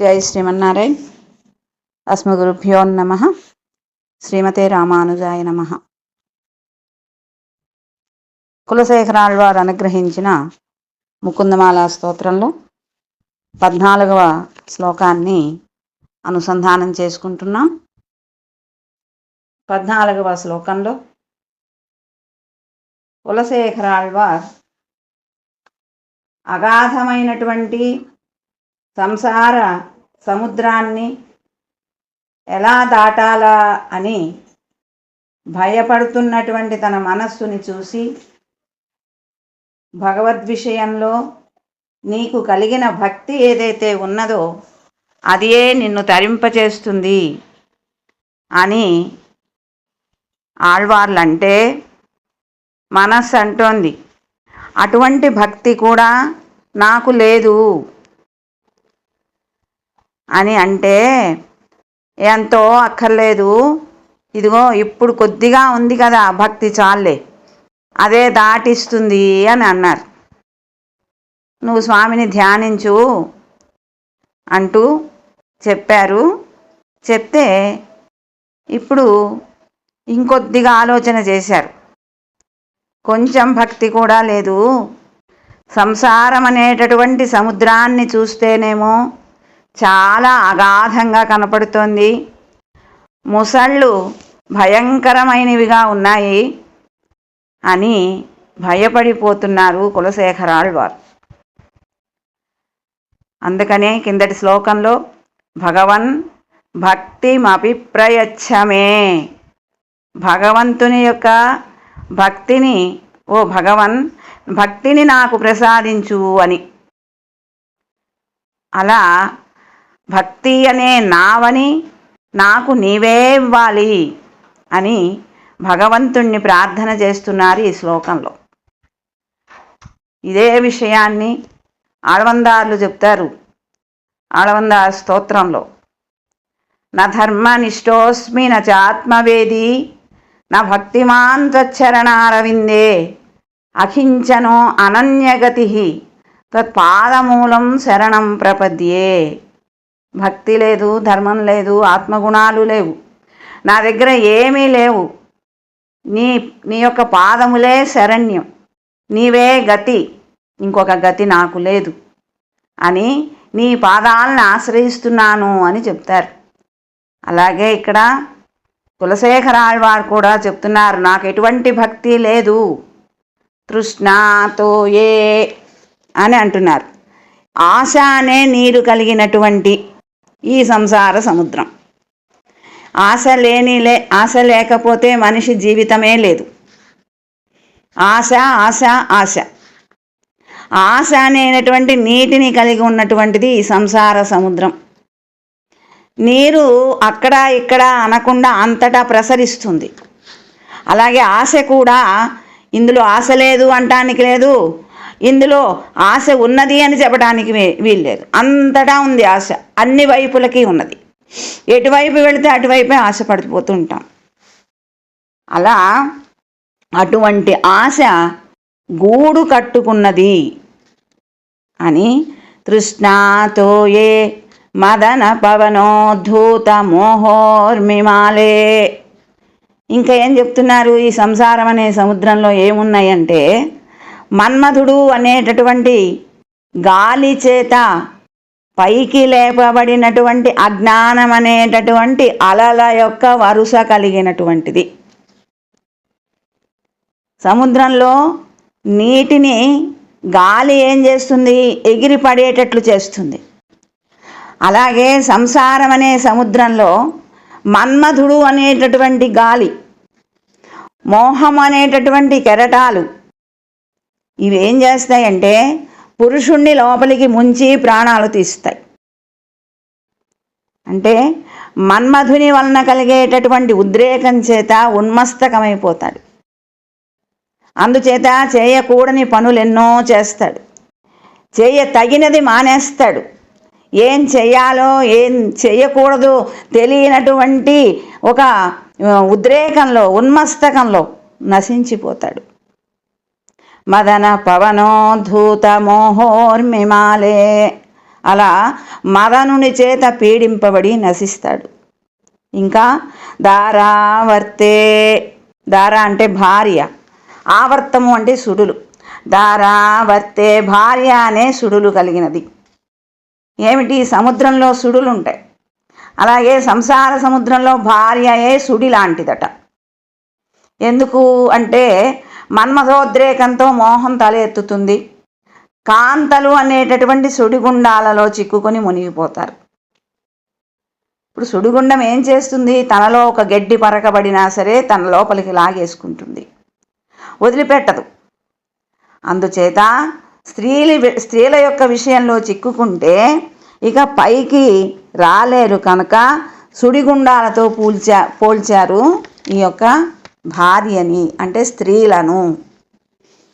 జై శ్రీమన్నారాయణ్. అస్మగురుభ్యో నమ. శ్రీమతే రామానుజాయ నమ. కులశేఖరాళ్వారు అనుగ్రహించిన ముకుందమాల స్తోత్రంలో పద్నాలుగవ శ్లోకాన్ని అనుసంధానం చేసుకుంటున్నాం. పద్నాలుగవ శ్లోకంలో కులశేఖరాళ్వార్ అగాధమైనటువంటి సంసార సముద్రాన్ని ఎలా దాటాలా అని భయపడుతున్నటువంటి తన మనస్సుని చూసి భగవద్విషయంలో నీకు కలిగిన భక్తి ఏదైతే ఉన్నదో అదే నిన్ను తరింపచేస్తుంది అని ఆళ్వార్లంటే మనస్సు అంటోంది. అటువంటి భక్తి కూడా నాకు లేదు. అని అంటే ఎంతో అక్కర్లేదు. ఇదిగో ఇప్పుడు కొద్దిగా ఉంది కదా భక్తి చాలే అదే దాటిస్తుంది అని అన్నారు. నువ్వు స్వామిని ధ్యానించు అంటూ చెప్పారు. చెప్తే ఇప్పుడు ఇంకొద్దిగా ఆలోచన చేశారు. కొంచెం భక్తి కూడా లేదు. సంసారం అనేటటువంటి సముద్రాన్ని చూస్తేనేమో చాలా అగాధంగా కనపడుతోంది. ముసళ్ళు భయంకరమైనవిగా ఉన్నాయి అని భయపడిపోతున్నారు కులశేఖరాళ్ వారు. అందుకనే కిందటి శ్లోకంలో భగవన్ భక్తిమభిప్రయచ్చమే. భగవంతుని యొక్క భక్తిని ఓ భగవన్ భక్తిని నాకు ప్రసాదించు అని. అలా భక్తి అనే నావని నాకు నీవే ఇవ్వాలి అని భగవంతుణ్ణి ప్రార్థన చేస్తున్నారు ఈ శ్లోకంలో. ఇదే విషయాన్ని ఆడవందార్లు చెప్తారు ఆడవందార్ స్తోత్రంలో. నా ధర్మనిష్టోస్మి న చాత్మవేది నా భక్తిమాన్ త్వచ్చరణారవిందే అఖించనో అనన్యగతి తత్పాదమూలం శరణం ప్రపద్యే. భక్తి లేదు ధర్మం లేదు ఆత్మగుణాలు లేవు. నా దగ్గర ఏమీ లేవు. నీ నీ యొక్క పాదములే శరణ్యం. నీవే గతి. ఇంకొక గతి నాకు లేదు అని నీ పాదాలను ఆశ్రయిస్తున్నాను అని చెప్తారు. అలాగే ఇక్కడ కులశేఖరాళ్వారు కూడా చెప్తున్నారు నాకు ఎటువంటి భక్తి లేదు. తృష్ణాతో ఏ అని అంటున్నారు. ఆశ అనే నీరు కలిగినటువంటి ఈ సంసార సముద్రం. ఆశ లేని లే ఆశ లేకపోతే మనిషి జీవితమే లేదు. ఆశ ఆశ ఆశ. ఆశ అనేటువంటి నీటిని కలిగి ఉన్నటువంటిది ఈ సంసార సముద్రం. నీరు అక్కడ ఇక్కడ అనకుండా అంతటా ప్రసరిస్తుంది. అలాగే ఆశ కూడా ఇందులో ఆశ లేదు అంటానికి లేదు. ఇందులో ఆశ ఉన్నది అని చెప్పడానికి వీల్లేదు. అంతటా ఉంది ఆశ. అన్ని వైపులకి ఉన్నది. ఎటువైపు వెళితే అటువైపే ఆశ పడిపోతుంటాం అలా అటువంటి ఆశ గూడు కట్టుకున్నది అని తృష్ణాతో ఏ మదన పవనోద్ధూత మోహోర్మిమాలే. ఇంకా ఏం చెప్తున్నారు? ఈ సంసారం అనే సముద్రంలో ఏమున్నాయంటే మన్మధుడు అనేటటువంటి గాలి చేత పైకి లేపబడినటువంటి అజ్ఞానం అనేటటువంటి అలల యొక్క వరుస కలిగినటువంటిది. సముద్రంలో నీటిని గాలి ఏం చేస్తుంది? ఎగిరి పడేటట్లు చేస్తుంది. అలాగే సంసారం అనే సముద్రంలో మన్మధుడు అనేటటువంటి గాలి మోహం అనేటటువంటి కెరటాలు ఇవి ఏం చేస్తాయంటే పురుషుణ్ణి లోపలికి ముంచి ప్రాణాలు తీస్తాయి. అంటే మన్మధుని వలన కలిగేటటువంటి ఉద్రేకం చేత ఉన్మస్తకమైపోతాడు. అందుచేత చేయకూడని పనులు ఎన్నో చేస్తాడు. చేయ తగినది మానేస్తాడు. ఏం చేయాలో ఏం చేయకూడదు తెలియనటువంటి ఒక ఉద్రేకంలో ఉన్మస్తకంలో నశించిపోతాడు. మదన పవనోద్ధూత మోహోర్మిమాలే అలా మదనుని చేత పీడింపబడి నశిస్తాడు. ఇంకా దారావర్తే దార అంటే భార్య ఆవర్తము అంటే సుడులు. దారావర్తే భార్య అనే సుడులు కలిగినది. ఏమిటి? సముద్రంలో సుడులు ఉంటాయి అలాగే సంసార సముద్రంలో భార్యయే సుడి లాంటిదట ఎందుకు అంటే మన్మథోద్రేకంతో మోహం తలెత్తుతుంది. కాంతలు అనేటటువంటి సుడిగుండాలలో చిక్కుకొని మునిగిపోతారు. ఇప్పుడు సుడిగుండం ఏం చేస్తుంది? తనలో ఒక గడ్డి పరకబడినా సరే తన లోపలికి లాగేసుకుంటుంది. వదిలిపెట్టదు. అందుచేత స్త్రీలు స్త్రీల యొక్క విషయంలో చిక్కుకుంటే ఇక పైకి రాలేరు కనుక సుడిగుండాలతో పూల్చా పోల్చారు ఈ యొక్క భార్యని అంటే స్త్రీలను.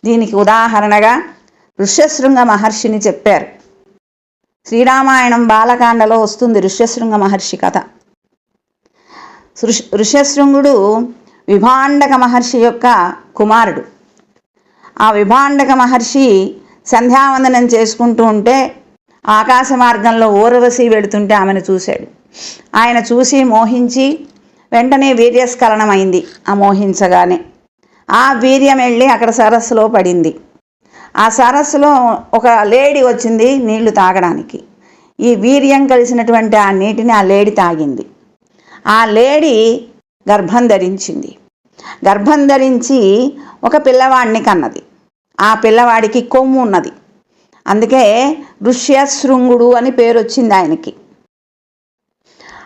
దీనికి ఉదాహరణగా ఋష్యశృంగ మహర్షిని చెప్పారు. శ్రీరామాయణం బాలకాండలో వస్తుంది ఋష్యశృంగ మహర్షి కథ. ఋష్యశృంగుడు విభాండక మహర్షి యొక్క కుమారుడు. ఆ విభాండక మహర్షి సంధ్యావందనం చేసుకుంటూ ఉంటే ఆకాశ మార్గంలో ఊరవశి పెడుతుంటే ఆమెను చూశాడు. ఆయన చూసి మోహించి వెంటనే వీర్యస్ఖలనమైంది. ఆ మోహించగానే ఆ వీర్యం వెళ్ళి అక్కడ సరస్సులో పడింది. ఆ సరస్సులో ఒక లేడీ వచ్చింది నీళ్ళు తాగడానికి. ఈ వీర్యం కలిసినటువంటి ఆ నీటిని ఆ లేడీ తాగింది. ఆ లేడీ గర్భం ధరించింది. గర్భం ధరించి ఒక పిల్లవాడిని కన్నది. ఆ పిల్లవాడికి కొమ్ము ఉన్నది. అందుకే ఋష్యశృంగుడు అని పేరు వచ్చింది ఆయనకి.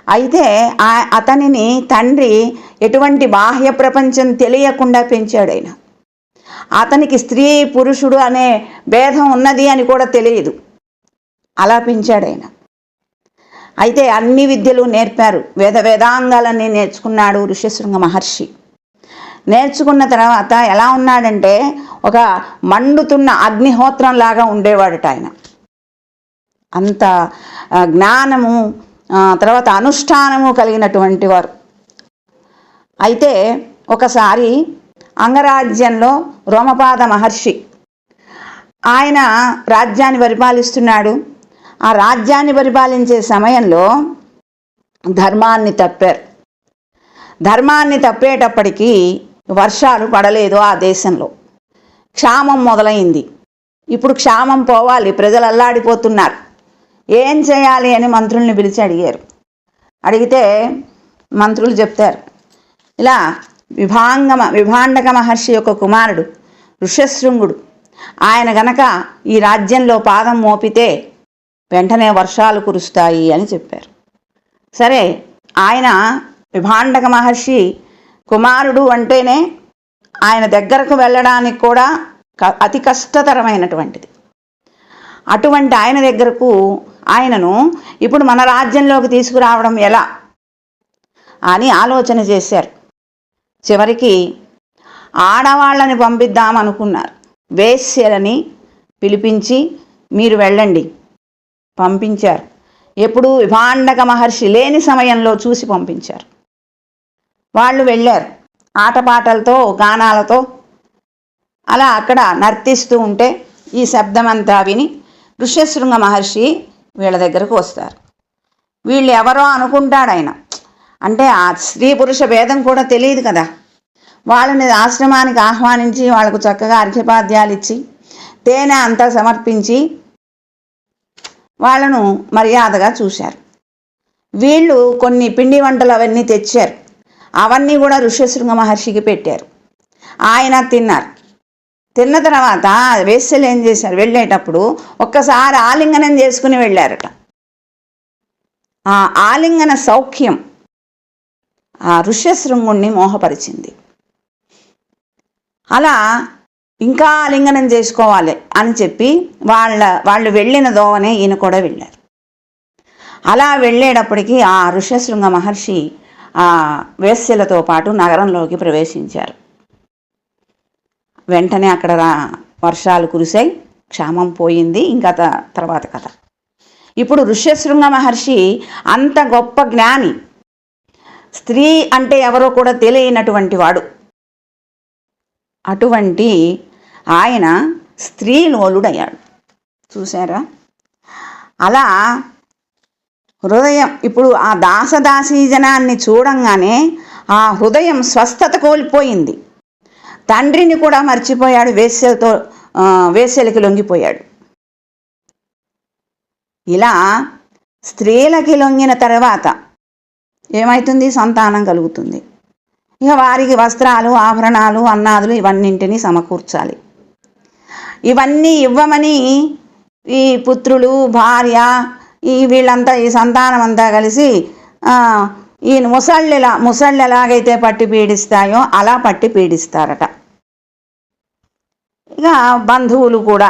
అయితే ఆ అతనిని తండ్రి ఎటువంటి బాహ్య ప్రపంచం తెలియకుండా పెంచాడు ఆయన. అతనికి స్త్రీ పురుషుడు అనే భేదం ఉన్నది అని కూడా తెలియదు. అలా పెంచాడు ఆయన. అయితే అన్ని విద్యలు నేర్పారు. వేద వేదాంగాలన్నీ నేర్చుకున్నాడు ఋష్యశృంగ మహర్షి. నేర్చుకున్న తర్వాత ఎలా ఉన్నాడంటే ఒక మండుతున్న అగ్నిహోత్రం లాగా ఉండేవాడట ఆయన. అంత జ్ఞానము తర్వాత అనుష్ఠానము కలిగినటువంటి వారు. అయితే ఒకసారి అంగరాజ్యంలో రోమపాద మహర్షి ఆయన రాజ్యాన్ని పరిపాలిస్తున్నాడు. ఆ రాజ్యాన్ని పరిపాలించే సమయంలో ధర్మాన్ని తప్పారు. ధర్మాన్ని తప్పేటప్పటికీ వర్షాలు పడలేదు ఆ దేశంలో. క్షామం మొదలైంది. ఇప్పుడు క్షామం పోవాలి. ప్రజలు అల్లాడిపోతున్నారు. ఏం చేయాలి అని మంత్రుల్ని పిలిచి అడిగారు. అడిగితే మంత్రులు చెప్తారు ఇలా విభాంగమ విభాండక మహర్షి యొక్క కుమారుడు ఋష్యశృంగుడు ఆయన గనక ఈ రాజ్యంలో పాదం మోపితే వెంటనే వర్షాలు కురుస్తాయి అని చెప్పారు. సరే ఆయన విభాండక మహర్షి కుమారుడు అంటేనే ఆయన దగ్గరకు వెళ్ళడానికి కూడా అతి కష్టతరమైనటువంటిది. అటువంటి ఆయన దగ్గరకు ఆయనను ఇప్పుడు మన రాజ్యంలోకి తీసుకురావడం ఎలా అని ఆలోచన చేశారు. చివరికి ఆడవాళ్ళని పంపిద్దామనుకున్నారు వేశ్యలని పిలిపించి మీరు వెళ్ళండి పంపించారు. ఎప్పుడు విభాండక మహర్షి లేని సమయంలో చూసి పంపించారు. వాళ్ళు వెళ్ళారు. ఆటపాటలతో గానాలతో అలా అక్కడ నర్తిస్తూ ఉంటే ఈ శబ్దమంతా విని ఋష్యశృంగ మహర్షి వీళ్ళ దగ్గరకు వస్తారు. వీళ్ళు ఎవరో అనుకుంటాడు ఆయన అంటే ఆ స్త్రీ పురుష భేదం కూడా తెలియదు కదా. వాళ్ళని ఆశ్రమానికి ఆహ్వానించి వాళ్ళకు చక్కగా అర్ఘ్యపాద్యాలు ఇచ్చి తేనె అంతా సమర్పించి వాళ్ళను మర్యాదగా చూశారు. వీళ్ళు కొన్ని పిండి వంటలు అవన్నీ తెచ్చారు. అవన్నీ కూడా ఋష్యశృంగ మహర్షికి పెట్టారు. ఆయన తిన్నారు. తిన్న తర్వాత వేశ్యలు ఏం చేశారు? వెళ్ళేటప్పుడు ఒక్కసారి ఆలింగనం చేసుకుని వెళ్ళారట. ఆ ఆలింగన సౌఖ్యం ఆ ఋష్యశృంగుణ్ణి మోహపరిచింది. అలా ఇంకా ఆలింగనం చేసుకోవాలి అని చెప్పి వాళ్ళ వాళ్ళు వెళ్ళిన దోవనే ఈయన కూడా వెళ్ళారు. అలా వెళ్ళేటప్పటికి ఆ ఋష్యశృంగ మహర్షి ఆ వేశ్యలతో పాటు నగరంలోకి ప్రవేశించారు. వెంటనే అక్కడ వర్షాలు కురిశాయి క్షామం పోయింది ఇంకా తర్వాత కథ. ఇప్పుడు ఋష్యశృంగ మహర్షి అంత గొప్ప జ్ఞాని. స్త్రీ అంటే ఎవరో కూడా తెలియనటువంటి వాడు. అటువంటి ఆయన స్త్రీలోలుడయ్యాడు చూసారా అలా హృదయం ఇప్పుడు ఆ దాసదాసీ జనాన్ని చూడంగానే ఆ హృదయం స్వస్థత కోల్పోయింది. తండ్రిని కూడా మర్చిపోయాడు వేశ్యలతో వేసలికి వేశ్యలకి లొంగిపోయాడు. ఇలా స్త్రీలకి లొంగిన తర్వాత ఏమవుతుంది సంతానం కలుగుతుంది. ఇక వారికి వస్త్రాలు ఆభరణాలు అన్నాదులు ఇవన్నింటినీ సమకూర్చాలి. ఇవన్నీ ఇవ్వమని ఈ పుత్రులు భార్య ఈ వీళ్ళంతా ఈ సంతానం అంతా కలిసి ఈ ముసళ్ళెలా ముసళ్ళు ఎలాగైతే పట్టి పీడిస్తాయో అలా పట్టి పీడిస్తారట. ఇక బంధువులు కూడా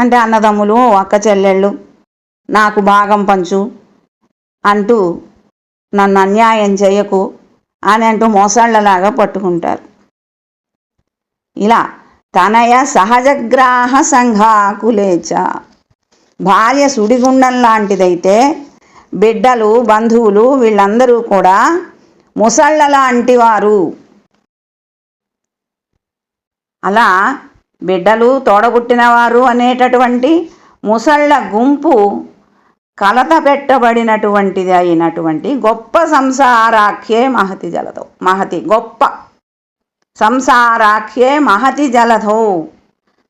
అంటే అన్నదమ్ములు అక్క చెల్లెళ్ళు నాకు భాగం పంచు అంటూ నన్ను అన్యాయం చేయకు అని అంటూ మోసాళ్ళలాగా పట్టుకుంటారు. ఇలా తనయ సహజగ్రాహ సంఘాకులేచ భార్య సుడిగుండం లాంటిదైతే బిడ్డలు బంధువులు వీళ్ళందరూ కూడా ముసళ్ళ లాంటి వారు. అలా బిడ్డలు తోడబుట్టినవారు అనేటటువంటి ముసళ్ళ గుంపు కలత పెట్టబడినటువంటిది అయినటువంటి గొప్ప సంసారాఖ్యే మహతి జలదో మహతి గొప్ప సంసారాఖ్యే మహతి జలధో.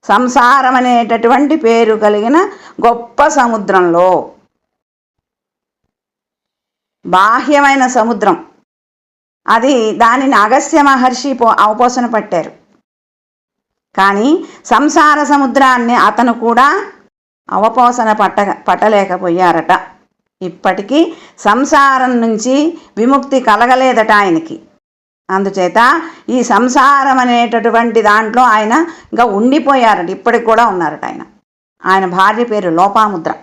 సంసారం అనేటటువంటి పేరు కలిగిన గొప్ప సముద్రంలో బాహ్యమైన సముద్రం. అది దానిని అగస్త్య మహర్షి పో అవపోసన పట్టారు. కానీ సంసార సముద్రాన్ని అతను కూడా అవపోసన పట్ట పట్టలేకపోయారట. ఇప్పటికీ సంసారం నుంచి విముక్తి కలగలేదట ఆయనకి. అందుచేత ఈ సంసారం అనేటటువంటి దాంట్లో ఆయన ఇంకా ఉండిపోయారట ఇప్పటికి కూడా ఉన్నారట ఆయన. ఆయన భార్య పేరు లోపాముద్ర.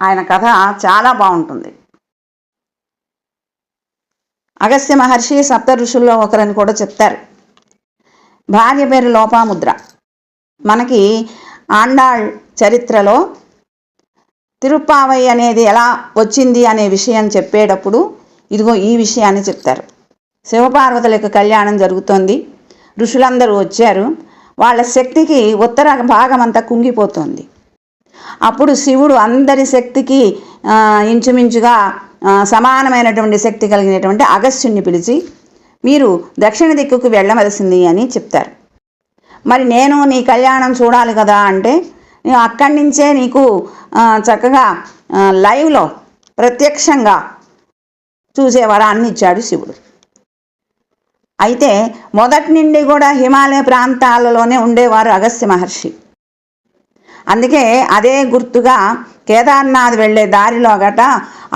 ఆయన కథ చాలా బాగుంటుంది. అగస్త్య మహర్షి సప్త ఋషుల్లో ఒకరని కూడా చెప్తారు. భార్య పేరు లోపాముద్ర. మనకి ఆండాళ్ చరిత్రలో తిరుప్పావై అనేది ఎలా వచ్చింది అనే విషయం చెప్పేటప్పుడు ఇదిగో ఈ విషయాన్ని చెప్తారు. శివపార్వతుల యొక్క కళ్యాణం జరుగుతోంది. ఋషులందరూ వచ్చారు. వాళ్ళ శక్తికి ఉత్తర భాగం అంతా కుంగిపోతుంది. అప్పుడు శివుడు అందరి శక్తికి ఇంచుమించుగా సమానమైనటువంటి శక్తి కలిగినటువంటి అగస్త్యుణ్ణి పిలిచి మీరు దక్షిణ దిక్కుకు వెళ్ళవలసింది అని చెప్తారు. మరి నేను నీ కళ్యాణం చూడాలి కదా అంటే అక్కడి నుంచే నీకు చక్కగా లైవ్లో ప్రత్యక్షంగా చూసే వరాన్ని ఇచ్చాడు శివుడు. అయితే మొదటి నుండి కూడా హిమాలయ ప్రాంతాలలోనే ఉండేవారు అగస్త్య మహర్షి. అందుకే అదే గుర్తుగా కేదార్నాథ్ వెళ్ళే దారిలో గట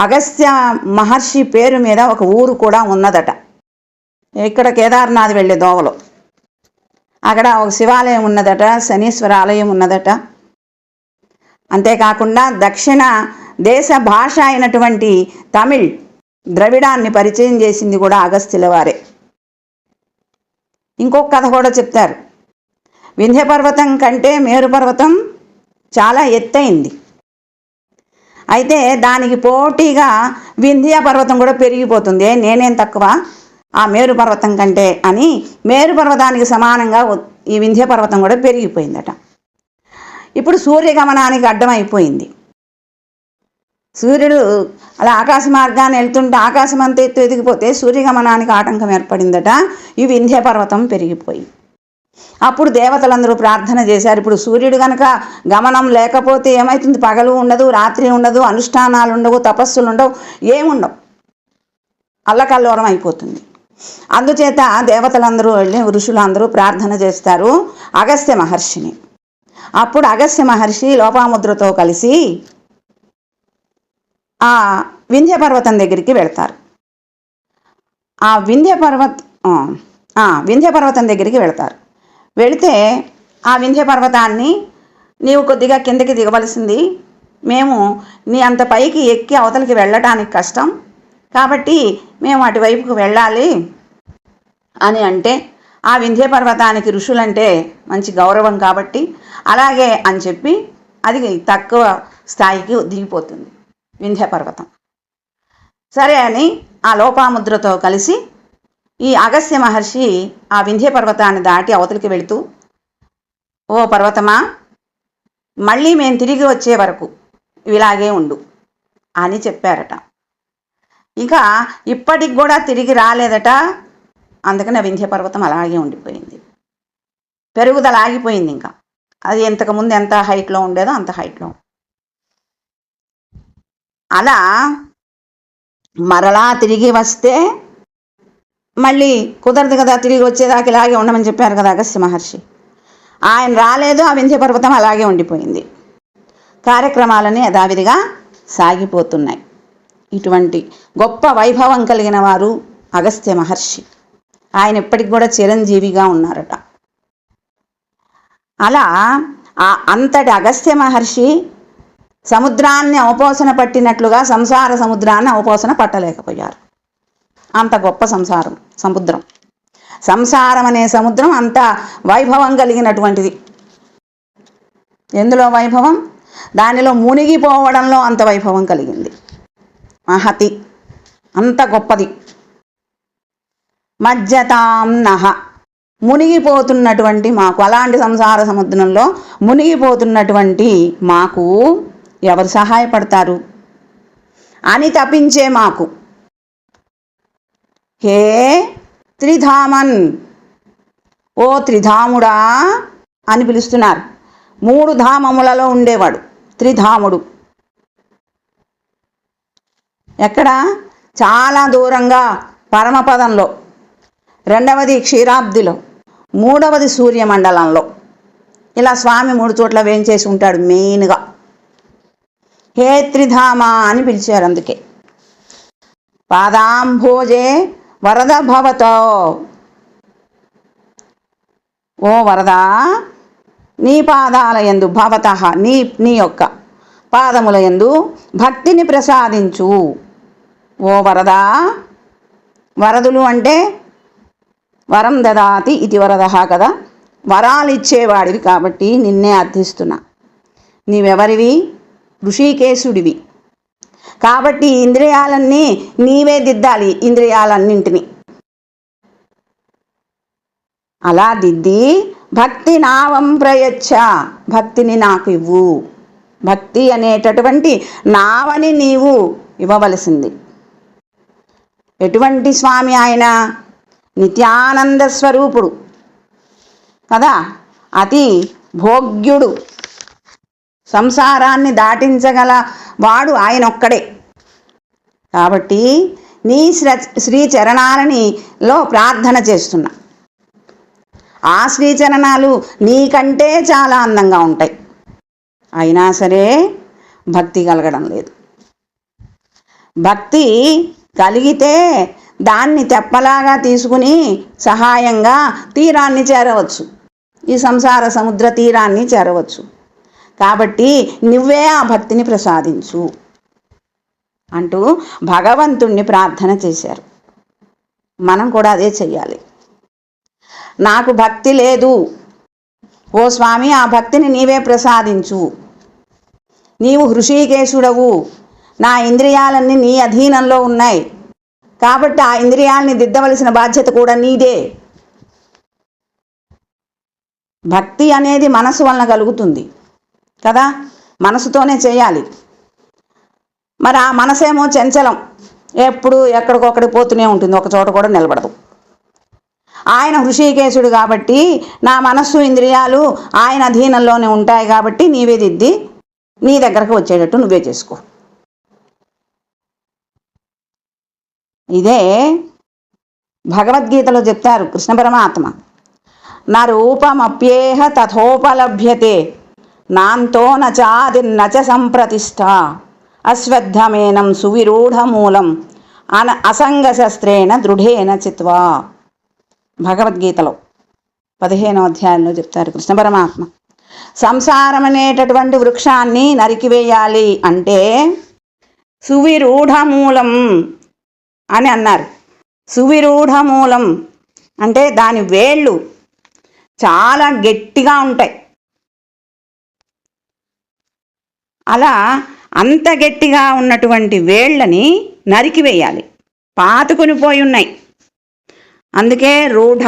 అగస్త్య మహర్షి పేరు మీద ఒక ఊరు కూడా ఉన్నదట. ఇక్కడ కేదార్నాథ్ వెళ్ళే దోవలు. అక్కడ ఒక శివాలయం ఉన్నదట శనీశ్వర ఆలయం ఉన్నదట. అంతేకాకుండా దక్షిణ దేశ భాష అయినటువంటి తమిళ్ ద్రవిడాన్ని పరిచయం చేసింది కూడా అగస్త్యుల వారే. ఇంకొక కథ కూడా చెప్తారు. వింధ్య పర్వతం కంటే మేరు పర్వతం చాలా ఎత్తైంది. అయితే దానికి పోటీగా వింధ్య పర్వతం కూడా పెరిగిపోతుంది. నేనేం తక్కువ? ఆ మేరు పర్వతం కంటే అని మేరు పర్వతానికి సమానంగా ఈ వింధ్య పర్వతం కూడా పెరిగిపోయిందట. ఇప్పుడు సూర్యగమనానికి అడ్డమైపోయింది. సూర్యుడు అలా ఆకాశ మార్గాన్ని వెళ్తుంటే ఆకాశం అంతా ఎత్తు ఎదిగిపోతే సూర్యగమనానికి ఆటంకం ఏర్పడిందట. ఈ వింధ్య పర్వతం పెరిగిపోయి. అప్పుడు దేవతలందరూ ప్రార్థన చేశారు. ఇప్పుడు సూర్యుడు కనుక గమనం లేకపోతే ఏమవుతుంది పగలు ఉండదు రాత్రి ఉండదు అనుష్ఠానాలు ఉండవు తపస్సులు ఉండవు ఏముండవు. అల్లకల్లోరం అయిపోతుంది. అందుచేత దేవతలందరూ వెళ్ళి ఋషులందరూ ప్రార్థన చేస్తారు అగస్త్య మహర్షిని. అప్పుడు అగస్త్య మహర్షి లోపాముద్రతో కలిసి ఆ వింధ్య పర్వతం దగ్గరికి వెళ్తారు. ఆ వింధ్య పర్వత వింధ్య పర్వతం దగ్గరికి వెళ్తారు. వెళితే ఆ వింధ్య పర్వతాన్ని నీవు కొద్దిగా కిందకి దిగవలసింది మేము నీ అంత పైకి ఎక్కి అవతలికి వెళ్ళటానికి కష్టం. కాబట్టి మేము అటువైపుకు వెళ్ళాలి అని అంటే ఆ వింధ్య పర్వతానికి ఋషులంటే మంచి గౌరవం కాబట్టి అలాగే అని చెప్పి అది తక్కువ స్థాయికి దిగిపోతుంది వింధ్య పర్వతం సరే అని ఆ లోపాముద్రతో కలిసి ఈ అగస్త్య మహర్షి ఆ వింధ్య పర్వతాన్ని దాటి అవతలికి వెళుతూ ఓ పర్వతమా మళ్ళీ మేము తిరిగి వచ్చే వరకు ఇలాగే ఉండు అని చెప్పారట. ఇంకా ఇప్పటికి కూడా తిరిగి రాలేదట. అందుకని వింధ్య పర్వతం అలాగే ఉండిపోయింది. పెరుగుదల ఆగిపోయింది ఇంకా. అది ఇంతకుముందు ఎంత హైట్లో ఉండేదో అంత హైట్లో. అలా మరలా తిరిగి వస్తే మళ్ళీ కుదరదు కదా తిరిగి వచ్చేదాకా ఇలాగే ఉండమని చెప్పారు కదా అగస్త్య మహర్షి. ఆయన రాలేదు ఆ వింధ్య పర్వతం అలాగే ఉండిపోయింది. కార్యక్రమాలని యథావిధిగా సాగిపోతున్నాయి. ఇటువంటి గొప్ప వైభవం కలిగిన వారు అగస్త్య మహర్షి. ఆయన ఇప్పటికి కూడా చిరంజీవిగా ఉన్నారట. అలా ఆ అంతటి అగస్త్య మహర్షి సముద్రాన్ని అవపోసన పట్టినట్లుగా సంసార సముద్రాన్ని అవపోసన పట్టలేకపోయారు. అంత గొప్ప సంసారం సముద్రం. సంసారం అనే సముద్రం అంత వైభవం కలిగినటువంటిది. ఎందులో వైభవం? దానిలో మునిగిపోవడంలో అంత వైభవం కలిగింది. మహతి. అంత గొప్పది. మజ్జతాం నహ. మునిగిపోతున్నటువంటి మాకు అలాంటి సంసార సముద్రంలో మునిగిపోతున్నటువంటి మాకు ఎవరు సహాయపడతారు? అని తపించే మాకు. హే త్రిధామన్. ఓ త్రిధాముడా అని పిలుస్తున్నారు. మూడు ధామములలో ఉండేవాడు త్రిధాముడు. ఎక్కడ? చాలా దూరంగా పరమపదంలో. రెండవది క్షీరాబ్దిలో. మూడవది సూర్యమండలంలో. ఇలా స్వామి మూడు చోట్ల వేయించేసి ఉంటాడు మెయిన్గా. హేత్రిధామ అని పిలిచారు అందుకే. పాదాంభోజే వరద భవతో. ఓ వరద నీ పాదాల ఎందు భవత నీ నీ యొక్క పాదముల ఎందు భక్తిని ప్రసాదించు. ఓ వరదా? వరదులు అంటే వరం దదాతి ఇది వరద కదా? వరాలు ఇచ్చేవాడివి కాబట్టి నిన్నే అర్థిస్తున్నా. నీవెవరివి? ఋషికేశుడివి. కాబట్టి ఇంద్రియాలన్నీ నీవే దిద్దాలి ఇంద్రియాలన్నింటినీ. అలా దిద్ది భక్తి నావం ప్రయచ్చ భక్తిని నాకు ఇవ్వు భక్తి అనేటటువంటి నావని నీవు ఇవ్వవలసింది. ఎటువంటి స్వామి ఆయన? నిత్యానంద స్వరూపుడు. కదా? అతి భోగ్యుడు. సంసారాన్ని దాటించగల వాడు ఆయన ఒక్కడే కాబట్టి నీ శ్ర శ్రీ చరణాలని లో ప్రార్థన చేస్తున్నా. ఆ శ్రీచరణాలు నీకంటే చాలా అందంగా ఉంటాయి. అయినా సరే భక్తి కలగడం లేదు. భక్తి కలిగితే దాన్ని తెప్పలాగా తీసుకుని సహాయంగా తీరాన్ని చేరవచ్చు. ఈ సంసార సముద్ర తీరాన్ని చేరవచ్చు. కాబట్టి నువ్వే ఆ భక్తిని ప్రసాదించు అంటూ భగవంతుణ్ణి ప్రార్థన చేశారు. మనం కూడా అదే చెయ్యాలి. నాకు భక్తి లేదు. ఓ స్వామి ఆ భక్తిని నీవే ప్రసాదించు. నీవు హృషికేశుడవు. నా ఇంద్రియాలన్నీ నీ అధీనంలో ఉన్నాయి. కాబట్టి ఆ ఇంద్రియాలని దిద్దవలసిన బాధ్యత కూడా నీదే. భక్తి అనేది మనసు వలన కలుగుతుంది. కదా? మనసుతోనే చేయాలి. మరి ఆ మనసేమో చంచలం. ఎప్పుడు ఎక్కడికొక్కడికి పోతూనే ఉంటుంది. ఒక చోట కూడా నిలబడదు. ఆయన హృషికేశుడు కాబట్టి నా మనస్సు ఇంద్రియాలు ఆయన అధీనంలోనే ఉంటాయి కాబట్టి నీవే దిద్ది నీ దగ్గరకు వచ్చేటట్టు నువ్వే చేసుకో. ఇదే భగవద్గీతలో చెప్తారు కృష్ణ పరమాత్మ. నా రూపమప్యేహ తథోపలభ్యతే నాంతో నచాది నచ సంప్రతిష్ట అశ్వత్థమేనం సువిరూఢమూలం అన అసంగశస్త్రేణ దృఢేన చిత్వా. భగవద్గీతలో పదిహేనో అధ్యాయంలో చెప్తారు కృష్ణ పరమాత్మ. సంసారం అనేటటువంటి వృక్షాన్ని నరికివేయాలి అంటే సువిరూఢమూలం అని అన్నారు. సువిరూఢమూలం అంటే దాని వేళ్ళు చాలా గట్టిగా ఉంటాయి. అలా అంత గట్టిగా ఉన్నటువంటి వేళ్ళని నరికివేయాలి పాతుకుని పోయి ఉన్నాయి. అందుకే రూఢ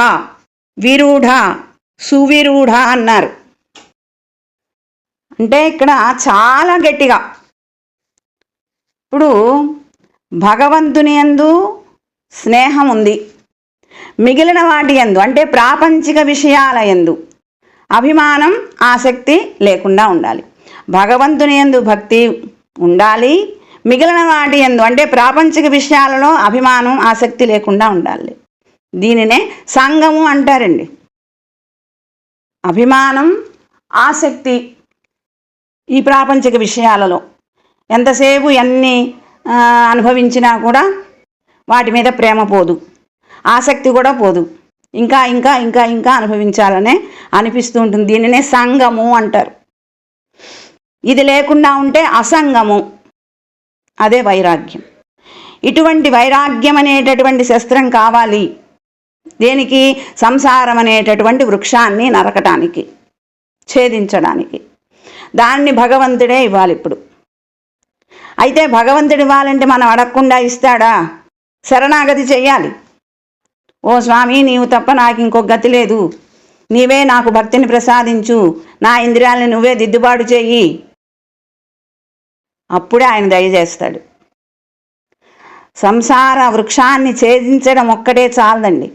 విరూఢ సువిరూఢ అన్నారు. అంటే ఇక్కడ చాలా గట్టిగా. ఇప్పుడు భగవంతుని యందు స్నేహం ఉంది మిగిలిన వాటి యందు అంటే ప్రాపంచిక విషయాల యందు అభిమానం ఆసక్తి లేకుండా ఉండాలి. భగవంతుని యందు భక్తి ఉండాలి. మిగిలిన వాటి యందు అంటే ప్రాపంచిక విషయాలలో అభిమానం ఆసక్తి లేకుండా ఉండాలి. దీనినే సంగము అంటారండి. అభిమానం ఆసక్తి ఈ ప్రాపంచిక విషయాలలో. ఎంతసేపు ఎన్ని అనుభవించినా కూడా వాటి మీద ప్రేమ పోదు. ఆసక్తి కూడా పోదు. ఇంకా ఇంకా ఇంకా ఇంకా అనుభవించాలనే అనిపిస్తూ ఉంటుంది. దీనినే సంగము అంటారు. ఇది లేకుండా ఉంటే అసంగము. అదే వైరాగ్యం. ఇటువంటి వైరాగ్యం అనేటటువంటి శస్త్రం కావాలి. దేనికి? సంసారం అనేటటువంటి వృక్షాన్ని నరకటానికి ఛేదించడానికి. దాన్ని భగవంతుడే ఇవ్వాలి ఇప్పుడు. అయితే భగవంతుడు ఇవ్వాలంటే మనం అడగకుండా ఇస్తాడా? శరణాగతి చెయ్యాలి. ఓ స్వామి నీవు తప్ప నాకు ఇంకొక గతి లేదు. నీవే నాకు భక్తిని ప్రసాదించు. నా ఇంద్రియాలను నువ్వే దిద్దుబాటు చెయ్యి. అప్పుడే ఆయన దయచేస్తాడు. సంసార వృక్షాన్ని ఛేదించడం ఒక్కటే చాలదండి.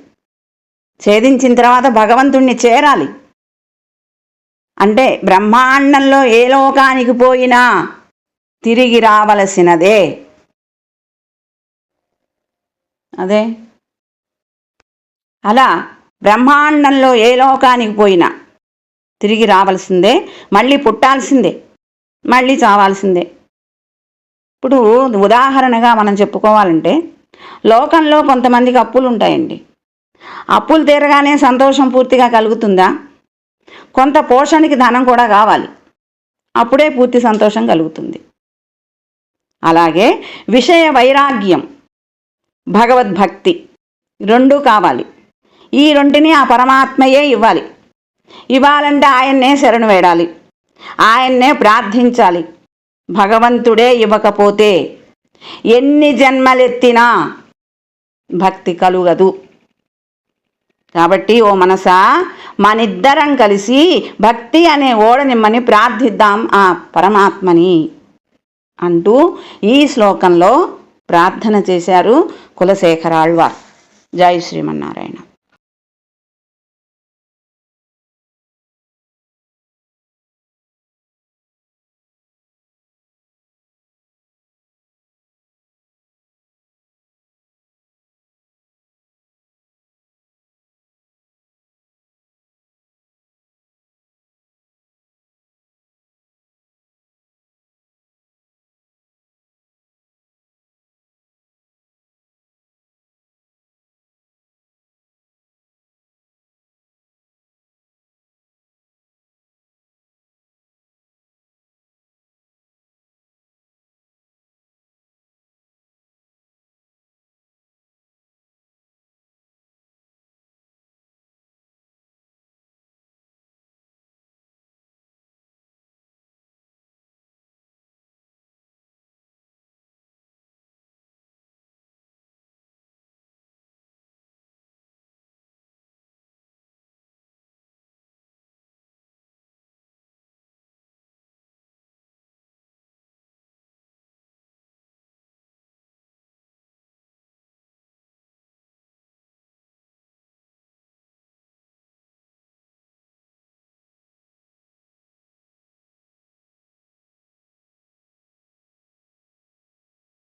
ఛేదించిన తర్వాత భగవంతుణ్ణి చేరాలి. అంటే బ్రహ్మాండంలో ఏ లోకానికి పోయినా తిరిగి రావలసినదే. అదే. అలా బ్రహ్మాండంలో ఏ లోకానికి పోయినా తిరిగి రావాల్సిందే మళ్ళీ పుట్టాల్సిందే మళ్ళీ చావాల్సిందే. ఇప్పుడు ఉదాహరణగా మనం చెప్పుకోవాలంటే లోకంలో కొంతమందికి అప్పులు ఉంటాయండి. అప్పులు తీరగానే సంతోషం పూర్తిగా కలుగుతుందా? కొంత పోషణకి ధనం కూడా కావాలి. అప్పుడే పూర్తి సంతోషం కలుగుతుంది. అలాగే విషయ వైరాగ్యం భగవద్భక్తి రెండూ కావాలి. ఈ రెంటిని ఆ పరమాత్మయే ఇవ్వాలి. ఇవ్వాలంటే ఆయన్నే శరణు వేడాలి. ఆయన్నే ప్రార్థించాలి. భగవంతుడే ఇవ్వకపోతే ఎన్ని జన్మలెత్తినా భక్తి కలుగదు. కాబట్టి ఓ మనసా మనిద్దరం కలిసి భక్తి అనే ఓడనిమ్మని ప్రార్థిద్దాం ఆ పరమాత్మని. అంటూ ఈ శ్లోకంలో ప్రార్థన చేశారు కులశేఖరాళ్వార్. జై శ్రీమన్నారాయణ.